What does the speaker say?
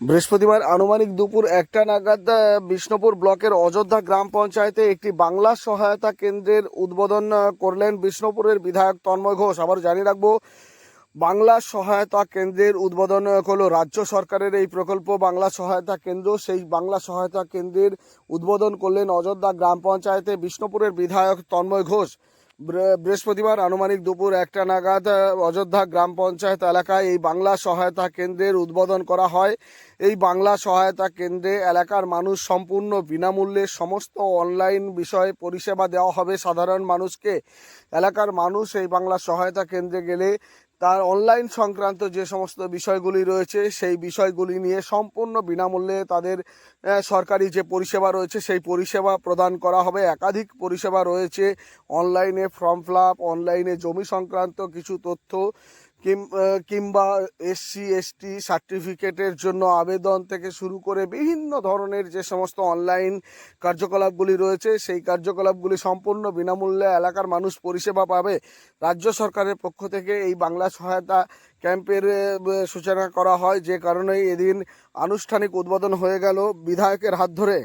বৃহস্পতিবার আনুমানিক দুপুর একটা নাগাদ বিষ্ণুপুর ব্লকের অযোধ্যা গ্রাম পঞ্চায়েতে একটি বাংলা সহায়তা কেন্দ্রের উদ্বোধন করলেন বিষ্ণুপুরের বিধায়ক তন্ময় ঘোষ। আবার জানিয়ে রাখব, বাংলা সহায়তা কেন্দ্রের উদ্বোধন হলো রাজ্য সরকারের এই প্রকল্প। বাংলা সহায়তা কেন্দ্র, সেই বাংলা সহায়তা কেন্দ্রের উদ্বোধন করলেন অযোধ্যা গ্রাম পঞ্চায়েতে বিষ্ণুপুরের বিধায়ক তন্ময় ঘোষ। বৃহস্পতিবার আনুমানিক দুপুর একটা নাগাদ অযোধ্যা গ্রাম পঞ্চায়েত এলাকায় এই বাংলা সহায়তা কেন্দ্রের উদ্বোধন করা হয়। এই বাংলা সহায়তা কেন্দ্রে এলাকার মানুষ সম্পূর্ণ বিনামূল্যে সমস্ত অনলাইন বিষয়ে পরিষেবা দেওয়া হবে সাধারণ মানুষকে। এলাকার মানুষ এই বাংলা সহায়তা কেন্দ্রে গেলে তার অনলাইন সংক্রান্ত যে সমস্ত বিষয়গুলি রয়েছে, সেই বিষয়গুলি নিয়ে সম্পূর্ণ বিনামূল্যে তাদের সরকারি যে পরিষেবা রয়েছে, সেই পরিষেবা প্রদান করা হবে। একাধিক পরিষেবা রয়েছে অনলাইনে ফর্ম ফিল অনলাইনে জমি সংক্রান্ত কিছু তথ্য কিংবা এসসি এসটি সার্টিফিকেটের জন্য আবেদন থেকে শুরু করে বিভিন্ন ধরনের যে সমস্ত অনলাইন কার্যকলাপগুলি রয়েছে, সেই কার্যকলাপগুলি সম্পূর্ণ বিনামূল্যে এলাকার মানুষ পরিষেবা পাবে। রাজ্য সরকারের পক্ষ থেকে এই বাংলা সহায়তা ক্যাম্পের সূচনা করা হয়। যে কারণে এদিন আনুষ্ঠানিক উদ্বোধন হয়ে গেল বিধায়কের হাত ধরে।